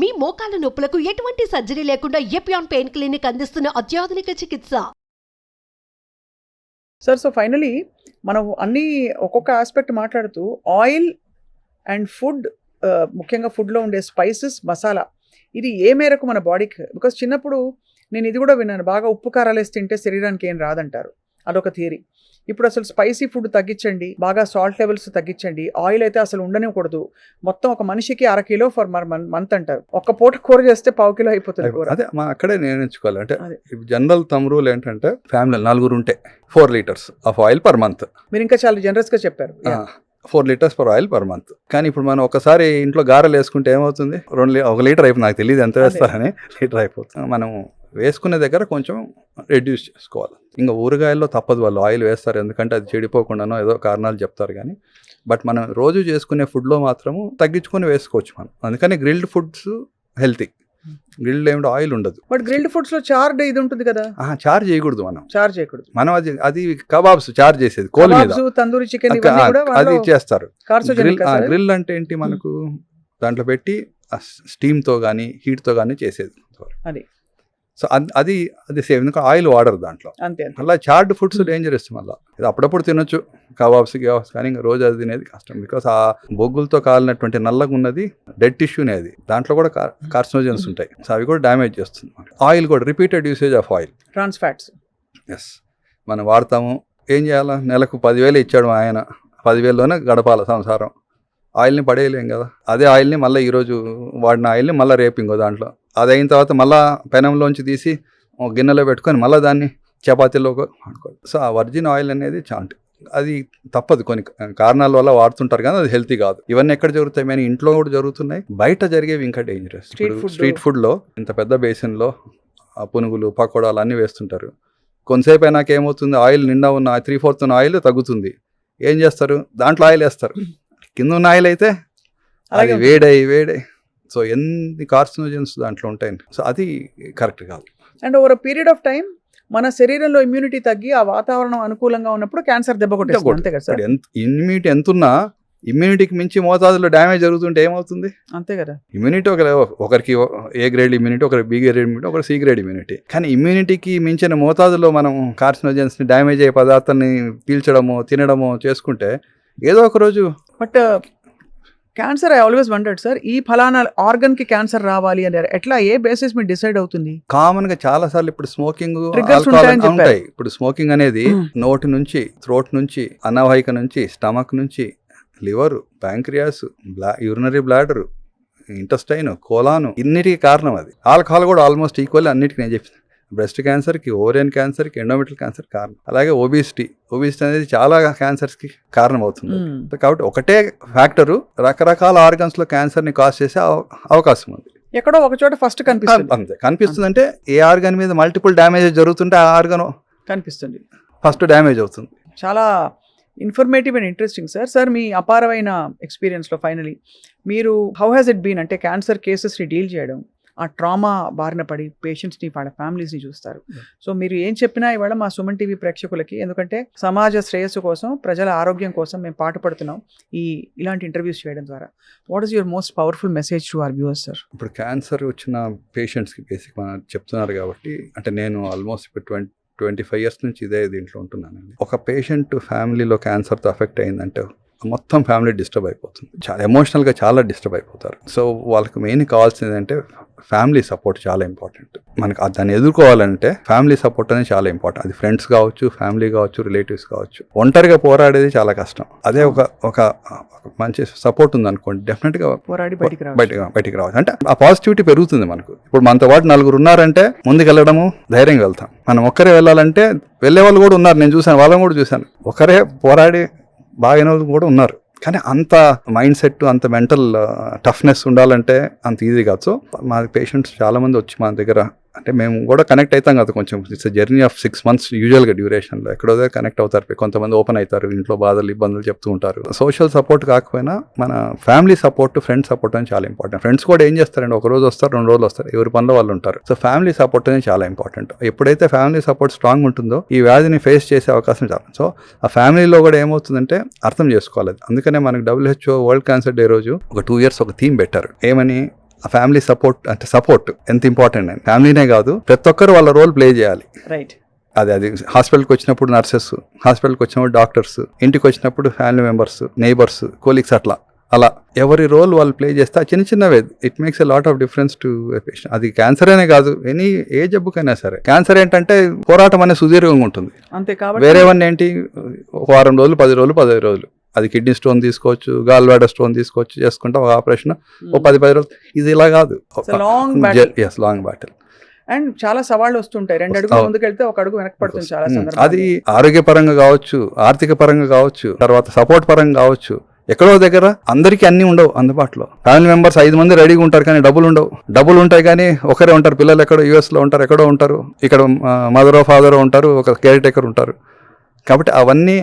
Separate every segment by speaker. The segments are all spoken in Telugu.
Speaker 1: మీ మోకాల నొప్పులకు ఎటువంటి సర్జరీ లేకుండా ఎపియాన్ పెయిన్ క్లినిక్ అందిస్తున్న అత్యాధునిక చికిత్స?
Speaker 2: సార్ సో ఫైనలీ మనం అన్ని ఒక్కొక్క ఆస్పెక్ట్ మాట్లాడుతూ ఆయిల్ అండ్ ఫుడ్ ముఖ్యంగా ఫుడ్లో ఉండే స్పైసెస్ మసాలా ఇది ఏ మేరకు మన బాడీకి బికాస్ చిన్నప్పుడు నేను ఇది కూడా విన్నాను బాగా ఉప్పు కారాలు వేసి తింటే శరీరానికి ఏం రాదంటారు. అదొక థియరీ. ఇప్పుడు అసలు స్పైసీ ఫుడ్ తగ్గించండి బాగా సాల్ట్ లెవెల్స్ తగ్గించండి ఆయిల్ అయితే అసలు ఉండనివ్వకూడదు. మొత్తం ఒక మనిషికి అర కిలో ఫర్ మర్ మంత్ అంటారు ఒక్క పూట కూర చేస్తే పావు కిలో అయిపోతుంది కూర.
Speaker 3: అదే మా అక్కడే నేర్చుకోవాలి. అంటే
Speaker 2: అదే.
Speaker 3: జనరల్ తమ్ రూల్ ఏంటంటే ఫ్యామిలీ నలుగురు ఉంటే four litres of oil per month.
Speaker 2: మీరు ఇంకా చాలా జనరస్గా చెప్పారు.
Speaker 3: Four litres per oil per month. కానీ ఇప్పుడు మనం ఒకసారి ఇంట్లో గారెలు వేసుకుంటే ఏమవుతుంది? రెండు లీ- ఒక లీటర్ అయిపోతుంది నాకు తెలియదు ఎంత. వేస్తారని లీటర్ అయిపోతుంది. మనం వేసుకునే దగ్గర కొంచెం రెడ్యూస్ చేసుకోవాలి. ఇంకా ఊరగాయల్లో తప్పదు వాళ్ళు ఆయిల్ వేస్తారు. ఎందుకంటే అది చెడిపోకుండానో ఏదో కారణాలు చెప్తారు కానీ. బట్ మనం రోజు చేసుకునే ఫుడ్లో మాత్రము తగ్గించుకొని వేసుకోవచ్చు మనం. అందుకని గ్రిల్డ్ ఫుడ్స్ హెల్తీ గ్రిల్డ్ ఏమిటో? ఆయిల్ ఉండదు.
Speaker 2: బట్ గ్రిల్డ్ ఫుడ్స్లో చార్డ్ ఇది ఉంటుంది కదా?
Speaker 3: చార్జ్ చేయకూడదు మనం.
Speaker 2: చార్జ్ చేయకూడదు.
Speaker 3: మనం అది అది కబాబ్స్ చార్జ్ చేసేది కోల్ మీద.
Speaker 2: తందూరి చికెన్
Speaker 3: అది చేస్తారు. గ్రిల్ అంటే ఏంటి మనకు? దాంట్లో పెట్టి స్టీమ్తో కానీ హీట్తో కానీ చేసేది.
Speaker 2: అది.
Speaker 3: సో అది అది అది సేమ్. ఎందుకంటే ఆయిల్ వాడరు దాంట్లో. మళ్ళీ చార్డ్ ఫుడ్స్ డేంజరస్ మళ్ళీ. ఇది అప్పుడప్పుడు తినొచ్చు. కబాబ్స్ గిబాబ్స్ కానీ ఇంకా రోజు అది తినేది కష్టం. బికాస్ ఆ బొగ్గులతో కాలినటువంటి నల్లగా ఉన్నది డెడ్ టిష్యూనే అది దాంట్లో కూడా కార్సినోజన్స్ ఉంటాయి. సో అవి కూడా డ్యామేజ్ చేస్తుంది ఆయిల్ కూడా repeated usage of oil.
Speaker 2: Trans fats.
Speaker 3: Yes. మనం వాడతాము. ఏం చేయాలా? నెలకు పదివేలు ఇచ్చాడు ఆయన. పదివేల్లోనే గడపాల సంసారం. ఆయిల్ని పడేయలేం కదా. అదే ఆయిల్ని మళ్ళీ ఈరోజు వాడిన ఆయిల్ని మళ్ళీ రేపు ఇంకో దాంట్లో అది అయిన తర్వాత మళ్ళీ పెనంలోంచి తీసి గిన్నెలో పెట్టుకొని మళ్ళీ దాన్ని చపాతీలో వాడుకోవాలి సో ఆ వర్జిన్ ఆయిల్ అనేది చాంట్ అది తప్పదు కొన్ని కారణాల వల్ల వాడుతుంటారు కానీ అది హెల్తీ కాదు. ఇవన్నీ ఎక్కడ జరుగుతాయి? మేము ఇంట్లో కూడా జరుగుతున్నాయి. బయట జరిగేవి ఇంకా డేంజరస్. స్ట్రీట్ ఫుడ్లో ఇంత పెద్ద బేసిన్లో ఆ పునుగులు పకోడాలు అన్నీ వేస్తుంటారు. కొంతసేపు అయినాక ఏమవుతుంది? ఆయిల్ నిండా ఉన్న త్రీ ఫోర్త్ ఉన్న ఆయిల్ తగ్గుతుంది. ఏం చేస్తారు? దాంట్లో ఆయిల్ వేస్తారు. కింద ఉన్న ఆయిల్ అయితే అది. వేడై వేడై సో ఎన్ని కార్సినోజన్స్ దాంట్లో ఉంటాయి సో అది కరెక్ట్ కాదు.
Speaker 2: And over period of time మన శరీరంలో ఇమ్యూనిటీ తగ్గి ఆ వాతావరణం అనుకూలంగా ఉన్నప్పుడు క్యాన్సర్ దెబ్బ కొట్టేస్తుంది. అంతే కదా సార్?
Speaker 3: ఇప్పుడు ఎంత ఇమ్యూనిటీ ఎంత ఉన్నా ఇమ్యూనిటీకి మించి మోతాదులో డ్యామేజ్ జరుగుతుంటే ఏమవుతుంది?
Speaker 2: అంతే కదా.
Speaker 3: ఇమ్యూనిటీ ఒక ఒకరికి ఏ గ్రేడ్ ఇమ్యూనిటీ ఒకరికి బి గ్రేడ్ ఇమ్యూనిటీ ఒకరికి సి గ్రేడ్ ఇమ్యూనిటీ కానీ ఇమ్యూనిటీకి మించిన మోతాదులో మనం కార్సినోజన్స్ని డ్యామేజ్ అయ్యే పదార్థాన్ని పీల్చడము తినడము చేసుకుంటే ఏదో ఒక రోజు
Speaker 2: but cancer I always wondered sir ఈ ఫలానా ఆర్గన్కి క్యాన్సర్ రావాలి అని ఎట్లా ఏ బేసిస్ మీద డిసైడ్ అవుతుంది?
Speaker 3: కామన్గా చాలా సార్లు ఇప్పుడు స్మోకింగ్. ఉంటాయి. ఇప్పుడు స్మోకింగ్ అనేది నోటి నుంచి థ్రోట్ నుంచి అన్నవాహిక నుంచి స్టమక్ నుంచి లివర్ ప్యాంక్రియాస్ బ్లా యూరినరీ బ్లాడర్ ఇంటస్టైన్ కోలాను ఇన్నిటికి కారణం అది. ఆల్కహాల్ కూడా ఆల్మోస్ట్ ఈక్వల్ అన్నిటికీ నేను చెప్పాను బ్రెస్ట్ క్యాన్సర్కి ఓరియన్ క్యాన్సర్కి ఎండోమెట్రల్ క్యాన్సర్ కారణం. అలాగే ఒబిసిటీ ఒబిసిటీ అనేది చాలా క్యాన్సర్స్కి కారణం అవుతుంది. కాబట్టి ఒకటే ఫ్యాక్టరు రకరకాల ఆర్గన్స్లో క్యాన్సర్ని కాజ్ చేసే అవ- అవకాశం ఉంది.
Speaker 2: ఎక్కడో ఒక చోట ఫస్ట్ కనిపిస్తుంది.
Speaker 3: అంతే. కనిపిస్తుంది అంటే ఏ ఆర్గన్ మీద మల్టిపుల్ డ్యామేజ్ జరుగుతుంటే ఆ ఆర్గన్
Speaker 2: కనిపిస్తుంది.
Speaker 3: ఫస్ట్ డ్యామేజ్ అవుతుంది.
Speaker 2: చాలా informative and interesting sir. Sir మీ అపారమైన ఎక్స్పీరియన్స్లో ఫైనలీ మీరు హౌ హ్యాస్ ఇట్ బీన్ అంటే క్యాన్సర్ కేసెస్ని డీల్ చేయడం? ఆ ట్రామా బారిన పడి పేషెంట్స్ని వాళ్ళ ఫ్యామిలీస్ని చూస్తారు. సో మీరు ఏం చెప్పినా ఇవాళ మా సుమన్ టీవీ ప్రేక్షకులకి ఎందుకంటే సమాజ శ్రేయస్సు కోసం ప్రజల ఆరోగ్యం కోసం మేము పాటుపడుతున్నాం ఈ ఇలాంటి ఇంటర్వ్యూస్ చేయడం ద్వారా. What is your most powerful message to our viewers sir
Speaker 3: ఇప్పుడు క్యాన్సర్ వచ్చిన పేషెంట్స్కి బేసిక్ మనం చెప్తున్నారు కాబట్టి అంటే నేను ఆల్మోస్ట్ ఇప్పుడు ట్వంటీ ట్వంటీ ఫైవ్ ఇయర్స్ నుంచి ఇదే దీంట్లో ఉంటున్నానండి. ఒక పేషెంట్ ఫ్యామిలీలో క్యాన్సర్తో అఫెక్ట్ అయిందంటే మొత్తం ఫ్యామిలీ డిస్టర్బ్ అయిపోతుంది. చాలా ఎమోషనల్గా చాలా డిస్టర్బ్ అయిపోతారు. సో వాళ్ళకి మెయిన్ కావాల్సింది అంటే ఫ్యామిలీ సపోర్ట్ చాలా ఇంపార్టెంట్. మనకు దాన్ని ఎదుర్కోవాలంటే ఫ్యామిలీ సపోర్ట్ అనేది చాలా ఇంపార్టెంట్. అది ఫ్రెండ్స్ కావచ్చు ఫ్యామిలీ కావచ్చు రిలేటివ్స్ కావచ్చు. ఒంటరిగా పోరాడేది చాలా కష్టం. అదే ఒక ఒక మంచి సపోర్ట్ ఉందనుకోండి డెఫినెట్గా
Speaker 2: పోరాడి బయటికి రావాలి
Speaker 3: బయటకు రావచ్చు. అంటే ఆ పాజిటివిటీ పెరుగుతుంది మనకు. ఇప్పుడు మనతో పాటు నలుగురు ఉన్నారంటే ముందుకు వెళ్ళడము ధైర్యంగా వెళ్తాం. మనం ఒక్కరే వెళ్ళాలంటే వెళ్ళే వాళ్ళు కూడా ఉన్నారు. నేను చూశాను వాళ్ళని కూడా చూశాను. ఒకరే పోరాడి బాగా వాళ్ళు కూడా ఉన్నారు. కానీ అంత మైండ్ సెట్ అంత మెంటల్ టఫ్నెస్ uh, ఉండాలంటే అంత ఈజీ కాదు. సో మా పేషెంట్స్ చాలామంది వచ్చి మా దగ్గర అంటే మేము కూడా కనెక్ట్ అవుతాం కదా కొంచెం. It's journey of six months యూజువల్గా డ్యూరేషన్లో ఎక్కడో కనెక్ట్ అవుతారు. కొంతమంది ఓపెన్ అవుతారు. ఇంట్లో బాధలు ఇబ్బందులు చెప్తూ ఉంటారు. సోషల్ సపోర్ట్ కాకపోయినా మన ఫ్యామిలీ సపోర్ట్ ఫ్రెండ్ సపోర్ట్ అని చాలా ఇంపార్టెంట్ ఫ్రెండ్స్ కూడా ఏం చేస్తారండి? ఒక రోజు వస్తారు రెండు రోజులు వస్తారు. ఎవరి పనిలో వాళ్ళు ఉంటారు. సో ఫ్యామిలీ సపోర్ట్ అనేది చాలా ఇంపార్టెంట్ ఎప్పుడైతే ఫ్యామిలీ సపోర్ట్ స్ట్రాంగ్ ఉంటుందో ఈ వ్యాధిని ఫేస్ చేసే అవకాశం చాలా. సో ఆ ఫ్యామిలీలో కూడా ఏమవుతుందంటే అర్థం చేసుకోవాలి. అందుకనే మనకి డబ్ల్యూహెచ్ఓ వరల్డ్ క్యాన్సర్ డే రోజు ఒక టూ ఇయర్స్ ఒక థీమ్ పెట్టారు. ఏమని? ఆ ఫ్యామిలీ సపోర్ట్ అంటే సపోర్ట్ ఎంత ఇంపార్టెంట్ అండి. ఫ్యామిలీనే కాదు ప్రతి ఒక్కరు వాళ్ళ రోల్ ప్లే చేయాలి.
Speaker 2: రైట్
Speaker 3: అది అది హాస్పిటల్కి వచ్చినప్పుడు నర్సెస్ హాస్పిటల్కి వచ్చినప్పుడు డాక్టర్స్ ఇంటికి వచ్చినప్పుడు ఫ్యామిలీ మెంబర్స్ నైబర్స్ కోలీగ్స్ అట్లా. అలా ఎవరి రోల్ వాళ్ళు ప్లే చేస్తే ఆ చిన్న చిన్నవే. It makes a lot of difference to patient అది క్యాన్సర్ అనే కాదు ఎనీ ఏ జబ్బుకైనా సరే. క్యాన్సర్ ఏంటంటే పోరాటం అనేది సుదీర్ఘంగా ఉంటుంది.
Speaker 2: అంతే కాబట్టి
Speaker 3: వేరేవన్నీ ఏంటి వారం రోజులు పది రోజులు పదిహేను రోజులు. అది కిడ్నీ స్టోన్ తీసుకోవచ్చు గాల్ బ్లాడర్ స్టోన్ తీసుకోవచ్చు చేసుకుంటే ఒక ఆపరేషన్. ఓ పది పది రోజులు. ఇది ఇలా కాదు. ఎస్ లాంగ్ బాటిల్
Speaker 2: అండ్ చాలా సవాళ్ళు వస్తుంటాయి. రెండు అడుగులు. ముందుకెళ్తే ఒక అడుగు వెనక్కి పడుతుంది చాలా
Speaker 3: ఉమ్,
Speaker 2: సందర్భాలు
Speaker 3: అది ఆరోగ్యపరంగా కావచ్చు ఆర్థిక పరంగా కావచ్చు తర్వాత సపోర్ట్ పరంగా కావచ్చు. ఎక్కడో దగ్గర అందరికీ అన్ని ఉండవు అందుబాటులో. ఫ్యామిలీ మెంబర్స్ ఐదు మంది రెడీగా ఉంటారు కానీ డబ్బులు ఉండవు. డబ్బులు ఉంటాయి కానీ ఒకరే ఉంటారు. పిల్లలు ఎక్కడో యూఎస్లో ఉంటారు ఎక్కడో ఉంటారు. ఇక్కడ మదరో ఫాదరో ఉంటారు ఒక కేర్ టేకర్ ఉంటారు. కాబట్టి అవన్నీ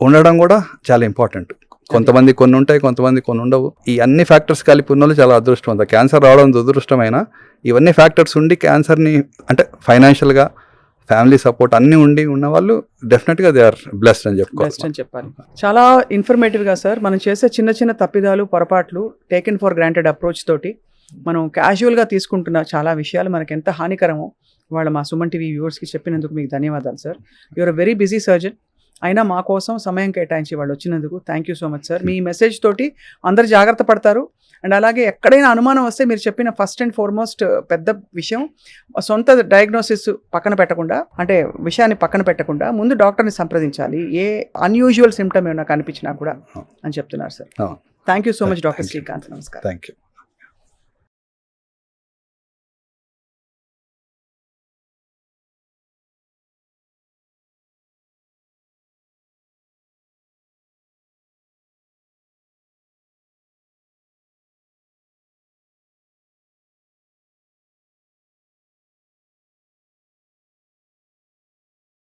Speaker 3: ఉండడం కూడా చాలా ఇంపార్టెంట్ కొంతమంది కొన్ని ఉంటాయి కొంతమంది కొన్ని ఉండవు ఈ అన్ని ఫ్యాక్టర్స్ కలిపి ఉన్న వాళ్ళు చాలా అదృష్టం క్యాన్సర్ రావడం దురదృష్టమైన ఇవన్నీ ఫ్యాక్టర్స్ ఉండి క్యాన్సర్ని అంటే ఫైనాన్షియల్గా ఫ్యామిలీ సపోర్ట్ అన్నీ ఉండి ఉన్న వాళ్ళు డెఫినెట్గా దే ఆర్ బ్లెస్డ్ అని చెప్పుకోవచ్చు
Speaker 2: అని చెప్పాలి. చాలా ఇన్ఫర్మేటివ్గా సార్ మనం చేసే చిన్న చిన్న తప్పిదాలు పొరపాట్లు టేకెన్ ఫర్ గ్రాంటెడ్ అప్రోచ్ తోటి మనం casual గా తీసుకుంటున్న చాలా విషయాలు మనకి ఎంత హానికరమో వాళ్ళ మా సుమన్ టీవీ వ్యూవర్స్కి చెప్పినందుకు మీకు ధన్యవాదాలు sir your very busy surgeon అయినా మా కోసం సమయం కేటాయించి వాళ్ళు వచ్చినందుకు thank you so much sir me message తోటి అందరు జాగ్రత్త పడతారు. అండ్ అలాగే ఎక్కడైనా అనుమానం వస్తే మీరు చెప్పిన ఫస్ట్ అండ్ ఫార్మోస్ట్ పెద్ద విషయం సొంత డయాగ్నోసిస్ పక్కన పెట్టకుండా అంటే విషయాన్ని పక్కన పెట్టకుండా ముందు డాక్టర్ని సంప్రదించాలి. ఏ అన్యూజువల్ సిమ్టమ్ ఏమైనా కనిపించినా కూడా అని చెప్తున్నారు sir. Thank you so much doctor. Srikanth నమస్కారం.
Speaker 3: Thank you